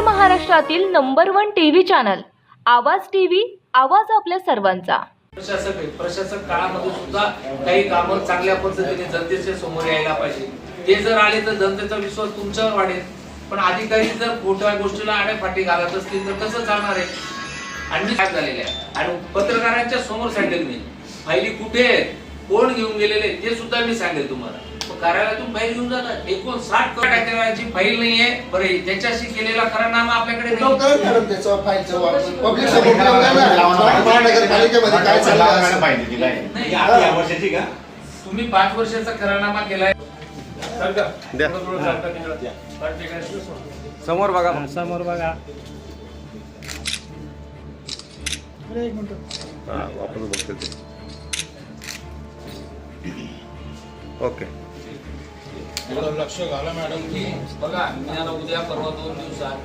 महाराष्ट्रातील number one TV channel. Awaaz TV आवाज आपल्या सर्वांचा. प्रशासक आहे प्रशासक काळामध्ये सुद्धा काही कामं चांगल्या पद्धतीने जनतेच्या समोर यायला पाहिजे. ते जर आले तर जनतेचा विश्वास तुमच्यावर वाढेल. पण अधिकारी जर खोट्या गोष्टीला आड्यापाठी घालत असतील तर कसं चालणार आहे? आणि काय झालेले आहे? आणि पत्रकारांच्या समोर सांगेल मी. फायली कुठे आहेत? कोण घेऊन गेलेले ते सुद्धा मी सांगेल तुम्हाला. कार्यालयातून फाईल घेऊन जातात एकूण साठ टक्केवारीची फाईल नाहीये बरं त्याच्याशी केलेला खरा नाम आपल्याकडे नाही महानगरपालिकेमध्ये काय चाललं असं. या या वर्षाची का तुम्ही पाच वर्षाचा करारनामा केलाय समोर बघा समोर बघा वापरून बघते ते ओके थोडं लक्ष घाला मॅडम. की बघा मी आता उद्या परवा दोन दिवसात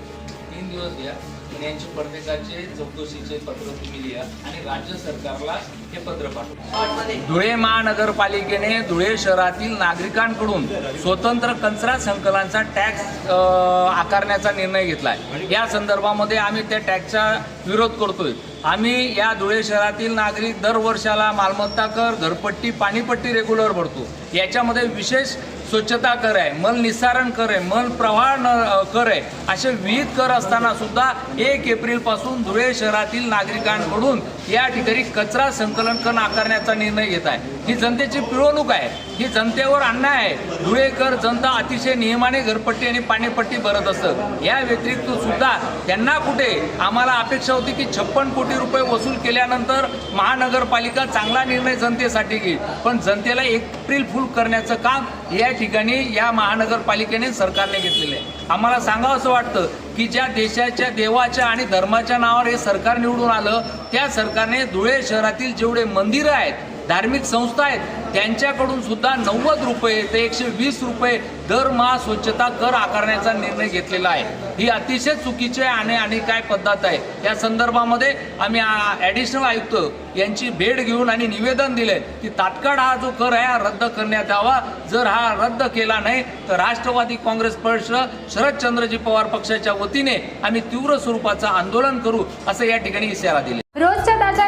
तीन दिवस घ्या आणि यांचे प्रत्येकाचे चौकशीचे पत्र तुम्ही लिहा आणि राज्य सरकारला हे पत्र पाठवा. धुळे महानगरपालिकेने धुळे शहरातील नागरिकांकडून स्वतंत्र कचरा संकलनाचा टॅक्स आकारण्याचा निर्णय घेतलाय. या संदर्भामध्ये आम्ही त्या टॅक्सचा विरोध करतोय. आम्ही या धुळे शहरातील नागरिक दर वर्षाला मालमत्ता कर घरपट्टी पाणीपट्टी रेग्युलर भरतो. याच्यामध्ये विशेष स्वच्छता कर आहे मल निस्सारण कर आहे मल प्रवाह न- कर आहे असे विविध कर असताना सुद्धा एक एप्रिलपासून धुळे शहरातील नागरिकांकडून या ठिकाणी कचरा संकलन कर आकारण्याचा निर्णय घेत आहे. ही जनतेची पिळवणूक आहे. ही जनतेवर अन्याय आहे. धुळेकर जनता अतिशय नियमाने घरपट्टी आणि पाणीपट्टी भरत असतं. या व्यतिरिक्त सुद्धा त्यांना कुठे आम्हाला अपेक्षा होती की छप्पन कोटी रुपये वसूल केल्यानंतर महानगरपालिका चांगला निर्णय जनतेसाठी घेईल. पण जनतेला एप्रिल फुल करण्याचं काम या ठिकाणी या महानगरपालिकेने सरकारने घेतलेलं आहे. आम्हाला सांगावं असं वाटतं की ज्या देशाच्या देवाच्या आणि धर्माच्या नावावर हे सरकार निवडून आलं त्या सरकारने धुळे शहरातील जेवढे मंदिरं आहेत धार्मिक संस्था आहेत. त्यांच्याकडून सुद्धा नव्वद रुपये ते एकशे वीस रुपये दरमहा स्वच्छता कर आकारण्याचा निर्णय घेतलेला आहे. ही अतिशय चुकीची आहे आणि आणि काय पद्धत आहे? या संदर्भामध्ये आम्ही ॲडिशनल आयुक्त यांची भेट घेऊन आणि निवेदन दिले की तात्काळ हा जो कर आहे हा रद्द करण्यात यावा. जर हा रद्द केला नाही तर राष्ट्रवादी काँग्रेस पक्ष शरदचंद्रजी पवार पक्षाच्या वतीने आम्ही तीव्र स्वरूपाचं आंदोलन करू असं या ठिकाणी इशारा दिले. रोजच्या ताज्या